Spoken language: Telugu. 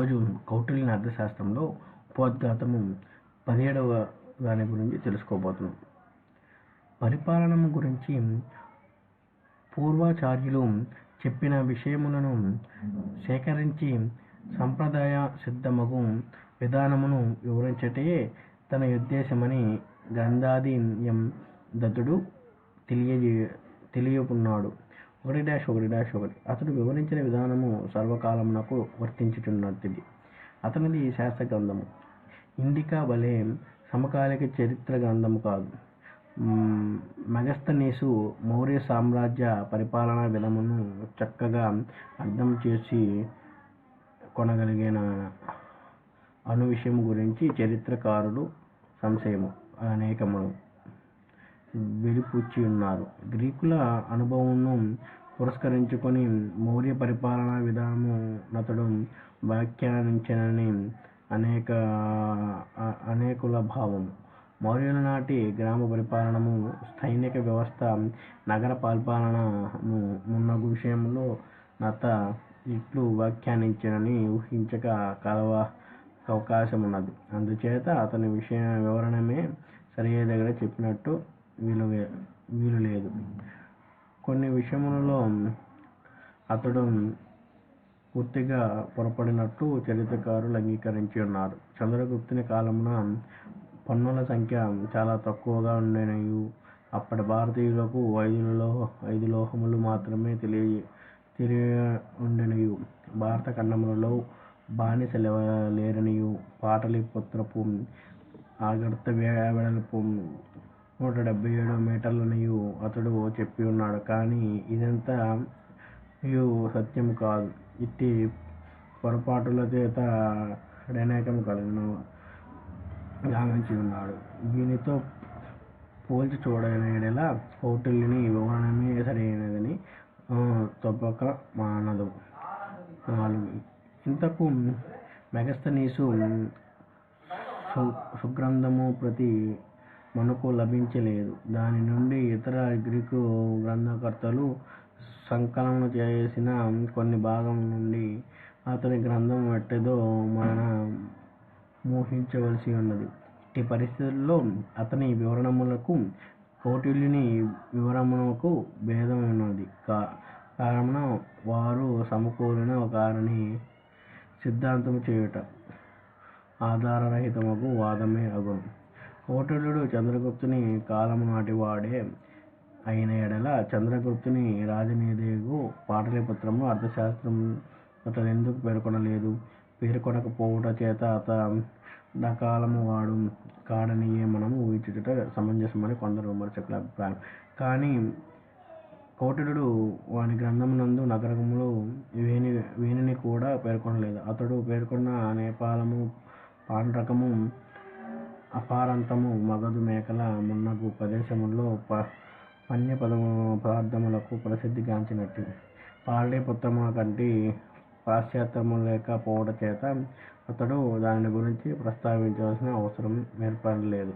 రోజు కౌటిల్యుని అర్థశాస్త్రంలో ఉపోద్ఘాతము పదిహేడవ దాని గురించి తెలుసుకోబోతున్నాం. పరిపాలనము గురించి పూర్వాచార్యులు చెప్పిన విషయములను సేకరించి సంప్రదాయ సిద్ధమగు విధానమును వివరించటే తన ఉద్దేశమని గ్రంథాధియం దత్తుడు తెలియజే తెలియకున్నాడు. ఒకటి డాష్ ఒకటి డాష్ ఒకటి. అతడు వివరించిన విధానము సర్వకాలమునకు వర్తించుచున్నది అతనిది శాస్త్ర గ్రంథము. ఇండికా బలేం సమకాలిక చరిత్ర గ్రంథము కాదు. మెగస్తనీసు మౌర్య సామ్రాజ్య పరిపాలనా విధమును చక్కగా అర్థం చేసి కొనగలిగిన అను విషయం గురించి చరిత్రకారులు సంశయము అనేకములు వెలిపుచ్చి ఉన్నారు. గ్రీకుల అనుభవంను పురస్కరించుకొని మౌర్య పరిపాలనా విధానము నతడు వ్యాఖ్యానించనని అనేక అనేకుల భావం. మౌర్యుల నాటి గ్రామ పరిపాలనము స్థైనిక వ్యవస్థ నగర పరిపాలనము మున్నగు విషయంలో నత ఇట్లు వ్యాఖ్యానించనని ఊహించక కలవ అవకాశం ఉన్నది అందుచేత అతని విషయ వివరణమే సరియైనదిగా చెప్పినట్టు వీలు వీలు లేదు కొన్ని విషయములలో అతడు పూర్తిగా పొరపడినట్టు చరిత్రకారులు అంగీకరించి ఉన్నారు. చంద్రగుప్తుని కాలమున పన్నుల సంఖ్య చాలా తక్కువగా ఉండేనయు. అప్పటి భారతీయులకు ఐదులలో ఐదు లోహములు మాత్రమే తెలియ తెలియ ఉండెనయు భారత ఖండములలో బానిస లేరనియు. పాటలీపుత్రపు ఆగర్త వే- వెడల్పు నూట డెబ్బై ఏడు మీటర్లనియు అతడు చెప్పి ఉన్నాడు. కానీ ఇదంతా యు సత్యం కాదు. ఇట్టి పొరపాటుల చేత అనేకం కలిగిన గావించి ఉన్నాడు. దీనితో పోల్చి చూడనేలా కౌటిల్యుని వివరణమే సరైనదని తప్పక మానదు నాలుగు. ఇంతకు మెగస్తనీసు సుగ్రంథము ప్రతి మనకు లభించలేదు. దాని నుండి ఇతర గ్రీకు గ్రంథకర్తలు సంకలనం చేసిన కొన్ని భాగం నుండి అతని గ్రంథం ఎట్టదో మన మోహించవలసి ఉన్నది. ఇట్టి పరిస్థితుల్లో అతని వివరణములకు కౌటిల్యుని వివరణములకు భేదం ఉన్నది. కా కారణం వారు సమకూరిన కారణి సిద్ధాంతము చేయుట ఆధారరహితమగు వాదమే అగును. కౌటిల్యుడు చంద్రగుప్తుని కాలము నాటి వాడే అయిన ఎడల చంద్రగుప్తుని రాజనీదేగు పాటలీపుత్రము అర్థశాస్త్రం అతను ఎందుకు పేర్కొనలేదు. పేర్కొనకపోవుట చేత అత నకాలము వాడు కాడనియే మనము ఊహించుట సమంజసమని కొందరు విమర్శకుల అభిప్రాయం. కానీ కౌటిల్యుడు వాని గ్రంథమునందు నగరములు వేణి వేణిని కూడా పేర్కొనలేదు. అతడు పేర్కొన్న నేపాలము పాండ్రకము అపారంతము మగధు మేకల మున్నగు ప్రదేశముల్లో ప పన్య పదము పదార్థములకు ప్రసిద్ధిగాంచినట్టు పాటలీపుత్రము కంటి పాశ్చాత్యము లేకపోవడం చేత అతడు దానిని గురించి ప్రస్తావించవలసిన అవసరం ఏర్పడలేదు.